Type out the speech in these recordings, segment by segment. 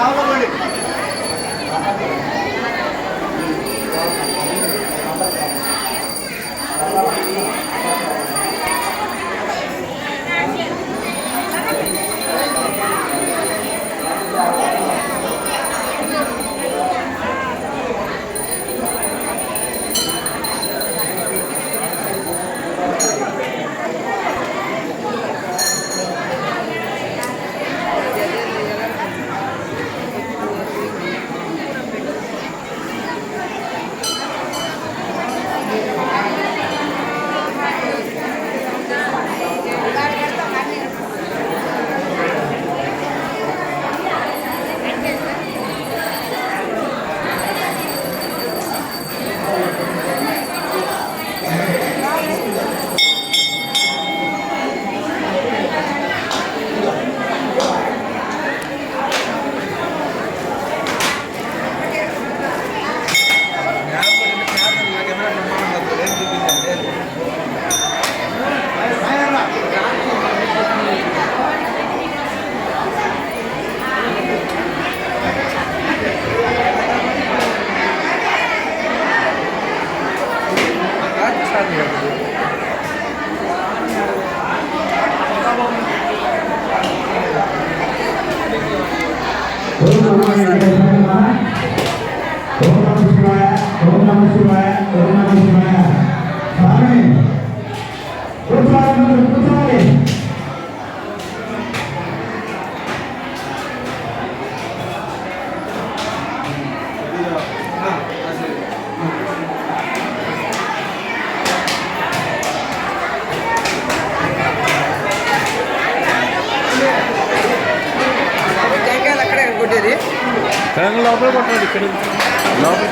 ஆமாம் ఓం నమో వెంకటేశ్వరాయ ఓం నమ శివాయ ఓం నమ శివాయ ఓం పాటు లోపల వెంకట ఇక్కడ. లోపల.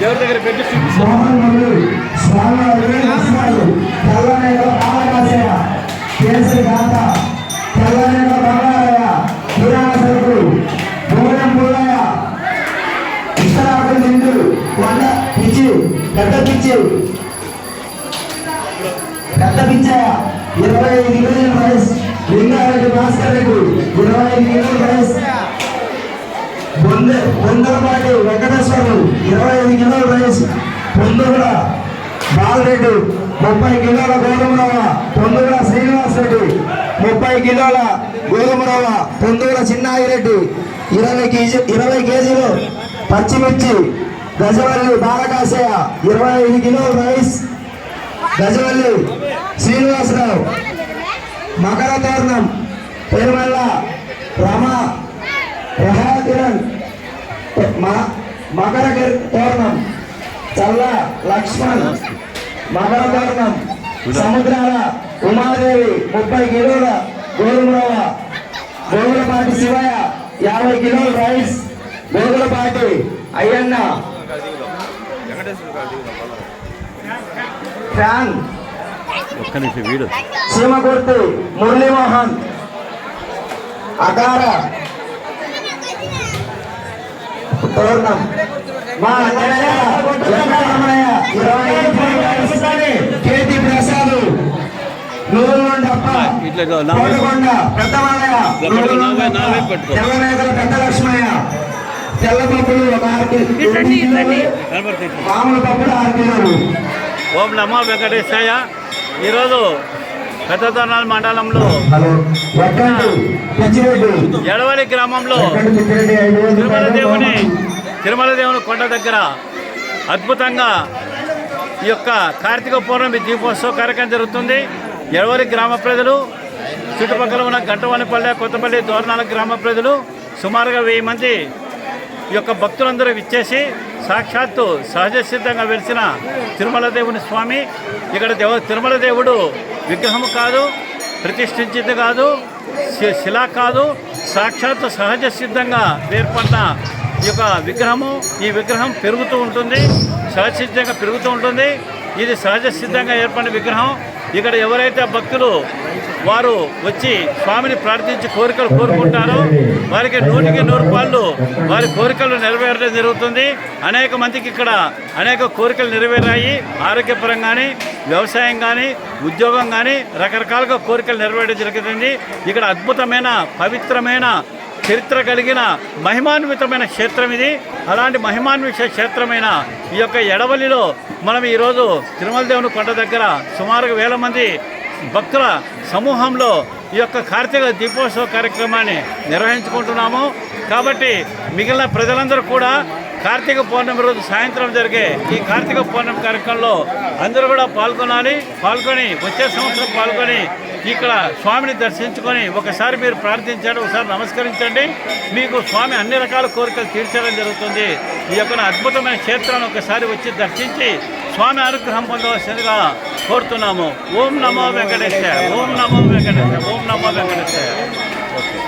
దేవుడి దగ్గర పెట్టి మోహన్ మురళి స్వామి వస్త్రాలు తెల్లనేల కేసరి గాత పిచ్చి పెద్ద పిచ్చి పెద్ద పిచ్చయ్య ఇరవై ఐదు కిలోల రైస్ లింగారెడ్డి భాస్కర్ రెడ్డి ఇరవై ఐదు కేజీల ప్రైస్ బొంద బొందరపాటి వెంకటేశ్వరులు ఇరవై ఐదు కిలోల ప్రైస్ పొందుగుల బాలరెడ్డి ముప్పై కిలోల గోధుమ రవ్వ పొందుగుల శ్రీనివాస్ రెడ్డి ముప్పై కిలోల గోధుమ రవ్వ పొందుగుల చిన్నాగిరెడ్డి ఇరవై కేజీ ఇరవై కేజీలు పచ్చిమిర్చి గజవల్లి బాలకాశయ ఇరవై ఐదు కిలో రైస్. గజవల్లి శ్రీనివాసరావు. మకర తోరణం పెరుమల్ల రమ ప్రహాకిరణ్ మ- మకర తోరణం చల్ల లక్ష్మణ్. మకర తోరణం సముద్రాల ఉమాదేవి ముప్పై కిలోల గోధుమరవ గోగులపాటి శివయ్య యాభై కిలోల రైస్. గోగులపాటి అయ్యన్న ఫ్యాన్. ఒక్క నిమిషం వీడు. సీమకుర్తి మురళీమోహన్. అకార తోరణం. మా అన్నయ్య వెంకటరమణయ్య. ఇరవై ఐదు కేతి ప్రసాద్. నూరుండప్ప ఇట్లా ఇదిగో నా వైపు. కోటకొండ పెద్దమల్లయ్య పెద్ద లక్ష్మయ్య తెల్ల పప్పులు ఒక ఆరు మామూలు పప్పులు ఆరు కిలోలు. ఓం నమో వెంకటేశాయ. ఈరోజు పెద్దతనాల మండలంలో ఎడవలి గ్రామంలో తిరుమల దేవుని. తిరుమల దేవుని కొండ దగ్గర అద్భుతంగా ఈ యొక్క కార్తీక పౌర్ణమి దీపోత్సవ కార్యక్రమం జరుగుతుంది. ఎడవరి గ్రామ ప్రజలు చుట్టుపక్కల ఉన్న గంటవానిపల్లె కొత్తపల్లి దోరణాల గ్రామ ప్రజలు సుమారుగా వెయ్యి మంది ఈ యొక్క భక్తులందరూ విచ్చేసి సాక్షాత్తు సహజ సిద్ధంగా వెలిసిన తిరుమల దేవుని స్వామి. ఇక్కడ దేవ తిరుమల దేవుడు విగ్రహము కాదు ప్రతిష్ఠించింది కాదు శి- శిలా కాదు సాక్షాత్తు సహజ సిద్ధంగా ఏర్పడిన ఈ యొక్క విగ్రహము. ఈ విగ్రహం పెరుగుతూ ఉంటుంది సహజ సిద్ధంగా పెరుగుతూ ఉంటుంది. ఇది సహజ సిద్ధంగా ఏర్పడిన విగ్రహం. ఇక్కడ ఎవరైతే భక్తులు వారు వచ్చి స్వామిని ప్రార్థించి కోరికలు కోరుకుంటారు. వారికి నూటికి నూరు పాళ్ళు వారి కోరికలు నెరవేరడం జరుగుతుంది. అనేక మందికి ఇక్కడ అనేక కోరికలు నెరవేరాయి. ఆరోగ్యపరం కానీ వ్యవసాయం కానీ ఉద్యోగం కానీ రకరకాలుగా కోరికలు నెరవేరడం జరుగుతుంది. ఇక్కడ అద్భుతమైన పవిత్రమైన చరిత్ర కలిగిన మహిమాన్వితమైన క్షేత్రం ఇది. అలాంటి మహిమాన్విత క్షేత్రమైన ఈ యొక్క ఎడవల్లిలో మనం ఈరోజు తిరుమల దేవుని కొండ దగ్గర సుమారుగా వేల మంది భక్తుల సమూహంలో ఈ యొక్క కార్తీక దీపోత్సవ కార్యక్రమాన్ని నిర్వహించుకుంటున్నాము. కాబట్టి మిగిలిన ప్రజలందరూ కూడా కార్తీక పౌర్ణమి రోజు సాయంత్రం జరిగే ఈ కార్తీక పౌర్ణమి కార్యక్రమంలో అందరూ కూడా పాల్గొనాలి. పాల్గొని వచ్చే సంవత్సరం పాల్గొని ఇక్కడ స్వామిని దర్శించుకొని ఒకసారి మీరు ప్రార్థించండి ఒకసారి నమస్కరించండి. మీకు స్వామి అన్ని రకాల కోరికలు తీర్చడం జరుగుతుంది. ఈ యొక్క అద్భుతమైన క్షేత్రాన్ని ఒకసారి వచ్చి దర్శించి స్వామి అనుగ్రహం పొందవలసిందిగా కోరుతున్నాము. ఓం నమో వెంకటేశ్వర ఓం నమో వెంకటేశ్వర ఓం నమో వెంకటేశ్వర ఓకే